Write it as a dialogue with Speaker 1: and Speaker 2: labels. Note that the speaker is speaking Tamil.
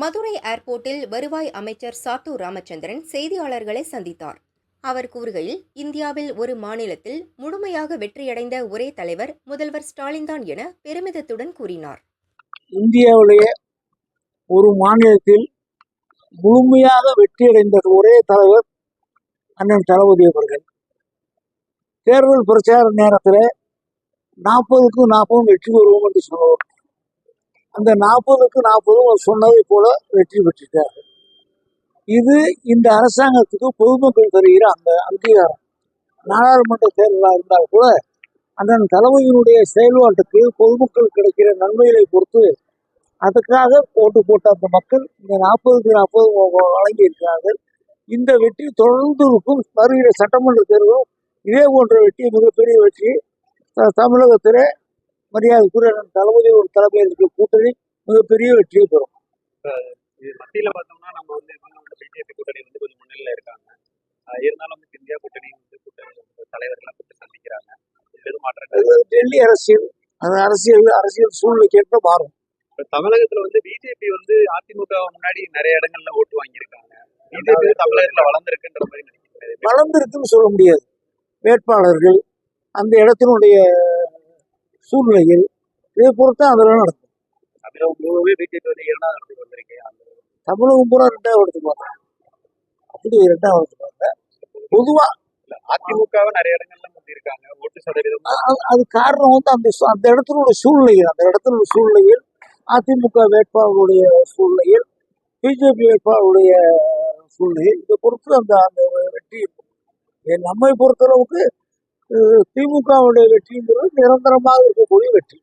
Speaker 1: மதுரை ஏர்போர்ட்டில் வருவாய் அமைச்சர் சாத்து ராமச்சந்திரன் செய்தியாளர்களை சந்தித்தார். அவர் கூறுகையில் இந்தியாவில் ஒரு மாநிலத்தில் முழுமையாக வெற்றியடைந்த ஒரே தலைவர் முதல்வர் ஸ்டாலின் தான் என பெருமிதத்துடன் கூறினார்.
Speaker 2: இந்தியாவிலேயே ஒரு மாநிலத்தில் முழுமையாக வெற்றியடைந்த ஒரே தலைவர் அண்ணன் தளபதி அவர்கள். தேர்தல் பிரச்சார நேரத்தில் நாற்பதுக்கு நாற்பதும் வெற்றி பெறுவோம் என்று சொல்லுவோம். அந்த நாற்பதுக்கு நாற்பதும் சொன்னதை போல வெற்றி பெற்றுட்டார். இது இந்த அரசாங்கத்துக்கு பொதுமக்கள் தருகிற அந்த அங்கீகாரம். நாடாளுமன்ற தேர்தலாக இருந்தால் கூட அண்ணன் தளபதியினுடைய செயல்பாட்டுக்கு பொதுமக்கள் கிடைக்கிற நன்மைகளை பொறுத்து அதுக்காக ஓட்டு போட்ட அந்த மக்கள் இந்த நாற்பதுக்கு நாற்பது வழங்கி இருக்கிறார்கள் இந்த வெற்றி தொடர்ந்து இருக்கும் வருகிற சட்டமன்ற தேர்தலும் இதே போன்ற வெற்றி மிகப்பெரிய வெற்றி த- தமிழகத்திலே மரியாதைக்குரிய அண்ணன் தளபதி ஒரு தலைமையில் இருக்கிற கூட்டணி மிகப்பெரிய வெற்றியை பெறும்.
Speaker 3: மத்தியில பார்த்தோம்னா நம்ம வந்து இவங்களோட பிஜேபி கூட்டணி வந்து கொஞ்சம் முன்னிலையில இருக்காங்க. இருந்தாலும் வந்து இந்தியா கூட்டணி வந்து கூட்டணி வந்து தலைவர்கள்லாம் கூப்பிட்டு சந்திக்கிறாங்க. மாற்றங்கள்
Speaker 2: அது டெல்லி அரசியல் அந்த அரசியல் அரசியல் சூழ்நிலைக்கு ஏற்ப மாறும்.
Speaker 3: தமிழகத்துல வந்து பிஜேபி வந்து அதிமுக முன்னாடி நிறைய இடங்கள்ல ஓட்டு வாங்கியிருக்காங்க. பிஜேபி தமிழகத்துல வளர்ந்துருக்குன்ற மாதிரி நினைக்கிறேன்
Speaker 2: வளர்ந்திருக்குன்னு சொல்ல முடியாது. வேட்பாளர்கள் அந்த இடத்தினுடைய சூழ்நிலைகள் இதை பொறுத்து அதெல்லாம் நடக்கும்.
Speaker 3: தமிழகம் பிஜேபி வந்து இரண்டாவது இடத்துக்கு
Speaker 2: தமிழகம் பூரா ரெண்டாவது எடுத்து பார்த்தேன் அப்படி ரெண்டாவது எடுத்து பார்த்தேன் பொதுவா
Speaker 3: அதிமுகவை நிறைய இடங்கள்ல முந்திருக்காங்க ஓட்டு சதவீதம்
Speaker 2: அது காரணம் வந்து அந்த அந்த இடத்தினுடைய சூழ்நிலைகள் அந்த இடத்தினுடைய சூழ்நிலையில் அதிமுக வேட்பாளருடைய சூழ்நிலையில் பிஜேபி வேட்பாளருடைய சூழ்நிலையில் இதை பொறுத்து அந்த அந்த வெற்றி நம்மை பொறுத்தளவுக்கு திமுகவுடைய வெற்றிங்கிறது நிரந்தரமாக இருக்கக்கூடிய வெற்றி.